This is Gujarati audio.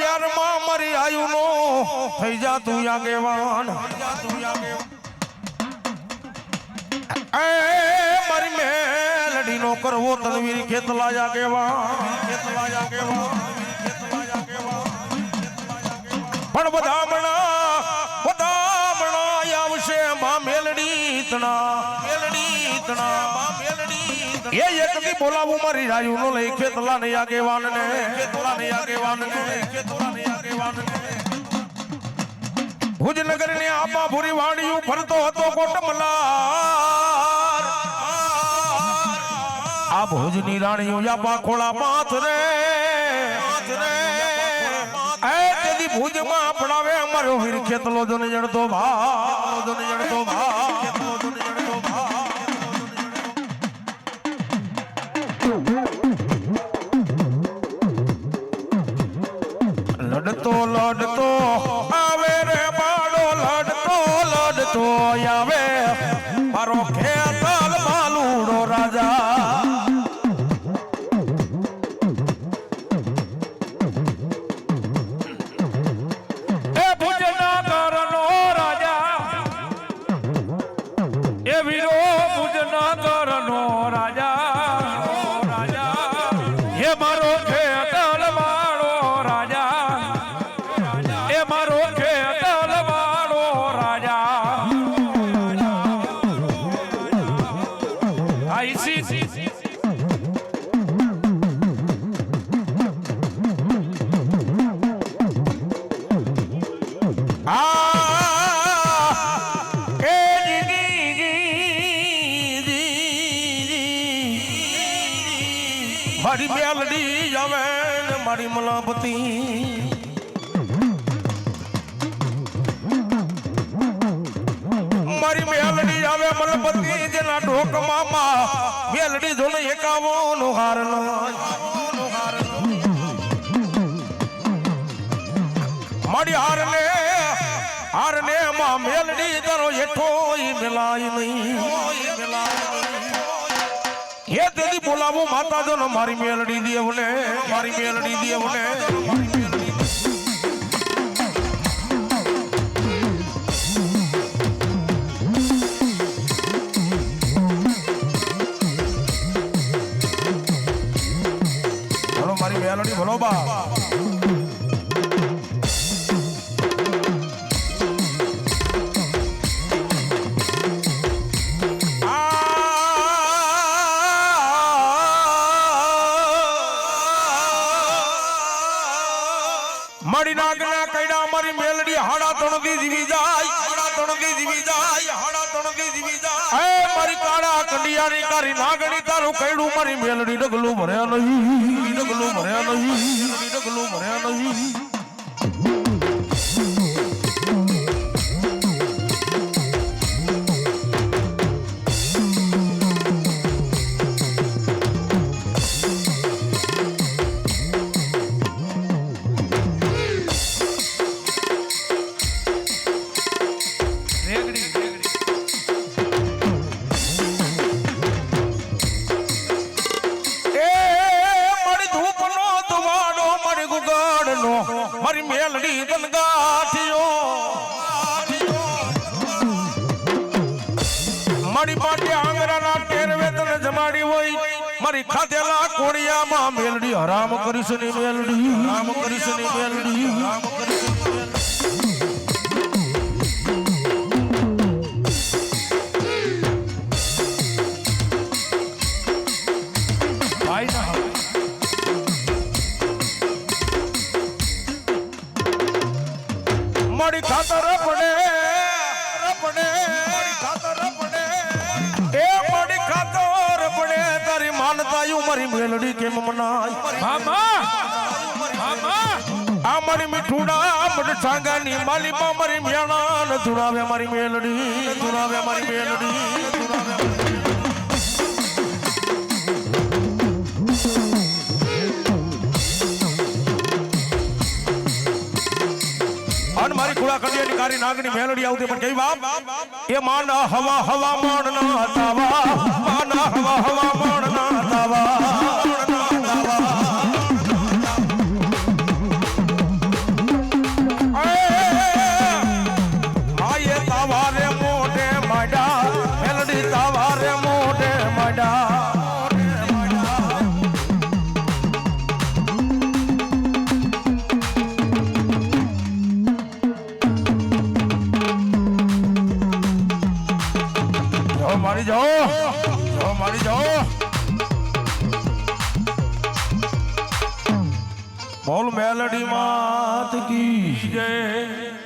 પ્યારમાં મારી આયુનો થઈ જા તું આગેવાન એ મેલડી નો કરવો તનવીર ખેતલા આગેવાન ખેતલા આગેવાન પણ બધા મણા બધા મણા આવશે મા મેલડી તણા મેલડી તણા એ એકથી બોલાવું મારી રાયુ નો લઈ ખેતલા ને આગેવાન ને ખેતલા ને આગેવાન ને ખેતલા ને આગેવાન ને ભુજનગર ને આબા ભૂરી વાડિયું ફરતો હતો કોટ મલાર આ ભુજની રાણીઓ યાબા ખોળા પાથ રે. રે તેદી ભુજમાં પડાવે અમારો વીર ખેતલો જોને જડતો ભા જોને ભા. சோயாவே મારી મેલડી આવે મારી મલાપતી મારી મેલડી આવે મલપતિ જેના ઢોક મામા મેલડી ધોને એકાવો નો હાર મારી હાર ને માં મેલડી તારો હેઠો મેલાય નહીં. હે તેદી બોલાવો માતા જો મારી મેલડી દેવને મારી મેલડી દેવને મારી મેલડી બોલો બા. મારી નાગના કૈડા મારી મેલડી હાડા તણકી જીવી જાય. હાડા તણકી જીવી જાય. હાડા તણકી જીવી જાય. એ મારી કાળા કંડિયાની કારી નાગણી તારું કૈડું મારી મેલડી ડગલું ભર્યા નહીં. ડગલું ભર્યા નહીં. ડગલું ભર્યા નહીં. ગુગાડનો મારી મેલડી ગનગાઠિયો મારી પાટે આંગરાના ટેરવે તને જમાડી હોય, મારી ખાધેલા કોડિયામાં મેલડી હરામ કરીશની મેલડી. હરામ કરીશની મેલડી હરામ કરીશ મારી ખાતર પડે પડે ખાતર પડે એ મારી ખાતર પડે તારી માનતાયું મારી મેલડી કેમ મનાય? મામા મામા. આ મારી મીઠુડા મડ છાંગાની મારી મેણા મારી મેલડી મારી મેલડી ધુરાવે અન મારી કુળા કડિયાની કારી નાગની મેલડી આવતી, પણ કેવી બાપ? એ માન હવા હવા મોણ ના તાવા માન હવા હવા મોણ ના મારી જાઓ. મારી જાઓ. બોલ મેલડી માત કી જય.